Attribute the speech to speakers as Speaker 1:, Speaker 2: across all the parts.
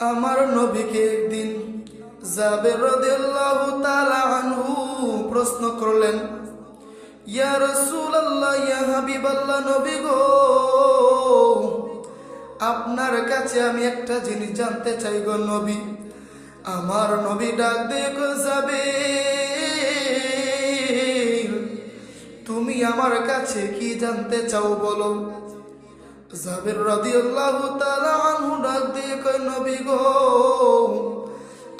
Speaker 1: আমার নবীকে একদিন জাবের রাদিয়াল্লাহু তাআলা আনহু প্রশ্ন করলেন, ইয়া রাসূলুল্লাহ, ইয়া হাবিবাল্লাহ, নবী গো, আপনার কাছে আমি একটা জিনিস জানতে চাই গো নবী। আমার নবী ডাক দিয়ে যাবে তুমি আমার কাছে কি জানতে চাও বলো? জাবের রাদিয়াল্লাহু তাআলা আনহু ডাক দিয়ে কয়, নবী গো,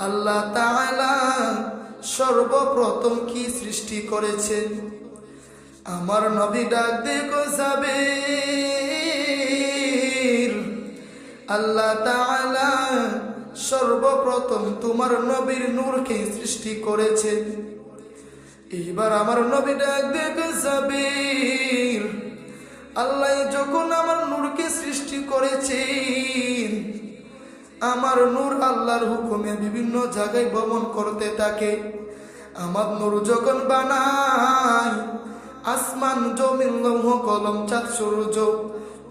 Speaker 1: আল্লাহ তাআলা সর্বপ্রথম কি সৃষ্টি করেছেন আমার নবী ডাক দিয়ে কয়, জাবের, আল্লাহ তাআলা সর্বপ্রথম তোমার নবীর নূরকে সৃষ্টি করেছেন এইবার আমার নবী ডাক দিয়ে কয়, জাবের আল্লাহ যখন আমার নূরকে সৃষ্টি করেছেন, আমার নূর আল্লাহর হুকুমে বিভিন্ন জায়গায় ভ্রমণ করতে থাকে। আমার নূর যখন বানায়, আসমান, জমিন, লৌহ, কলম, চাঁদ, সূর্য,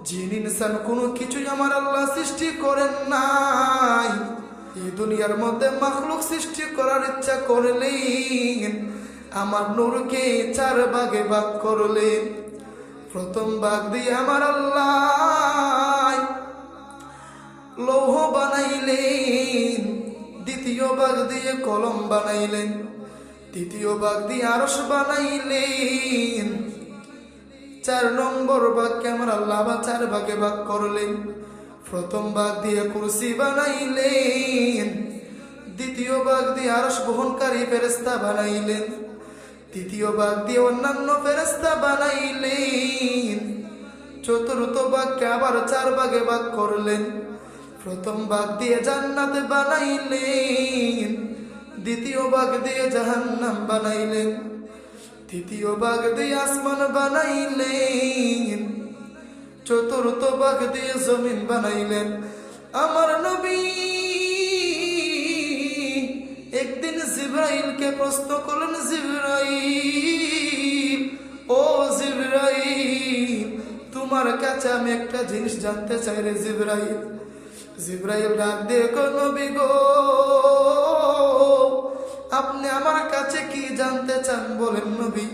Speaker 1: জিন, ইনসান, কোনো কিছুই আমার আল্লাহ সৃষ্টি করেন নাই। এই দুনিয়ার মধ্যে মাখলুক সৃষ্টি করার ইচ্ছা করলেন, আমার নূরকে চার ভাগে ভাগ করলেন। প্রথম ভাগ দিয়ে আমার আল্লাহ লৌহ বানাইলেন। দ্বিতীয় ভাগ দিয়ে কলম বানাইলেন। তৃতীয় ভাগ দিয়ে আরস বানাইলেন। চার নম্বর ভাগকে আমার আল্লাহ চার ভাগে ভাগ করলেন। প্রথম ভাগ দিয়ে কুরসি বানাইলেন। দ্বিতীয় ভাগ দিয়ে আরস বহনকারী ফেরেস্তা বানাইলেন। তৃতীয় ভাগ দিয়ে অন্যান্য ফেরেস্তা বানাইলেন। চতুর্থ ভাগকে আবার চার ভাগে ভাগ করলেন। প্রথম ভাগ দিয়ে জান্নাতে বানাইলেন। দ্বিতীয় ভাগ দিয়ে জাহান্নাম বানাইলেন। তৃতীয় ভাগ দিয়ে আসমান বানাইলেন। চতুর্থ ভাগ দিয়ে জমিন বানাইলেন। আমার নবী জিব্রাইলকে প্রশ্ন করলেন, জিব্রাইল, ও জিব্রাইল, তোমার কাছে আমি একটা জিনিস জানতে চাই রে জিব্রাইল। জিব্রাইল ডাক নবী গো, আপনি আমার কাছে কি জানতে চান বলেন নবী।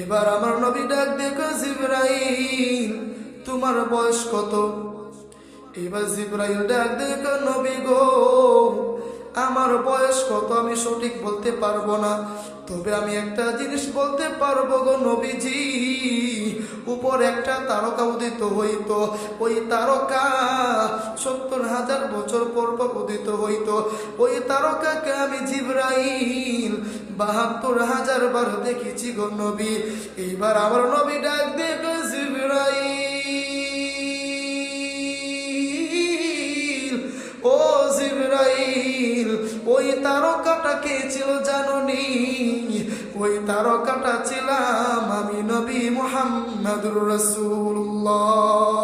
Speaker 1: এবার আমার নবী ডাক দেখো জিব্রাইল, তোমার বয়স কত? এবার জিব্রাইল ডাক দেখো নবী গো আমার বয়স কত আমি সঠিক বলতে পারব না। তবে আমি একটা জিনিস বলতে পারব গো নবীজি, উপর একটা তারকা উদিত হইতো, ওই তারকা সত্তর হাজার বছর পর পর উদিত হইতো। ওই তারকাকে আমি জিব্রাইল বাহাত্তর হাজার বার দেখেছি গো নবী। এইবার আমার নবী ডাক দেবে জিব্রাইল। ও জিব্রাইল তারকাটা কে ছিল জাননি? ওই তারকাটা ছিলাম আমি নবী মোহাম্মদুর রসুল্লাহ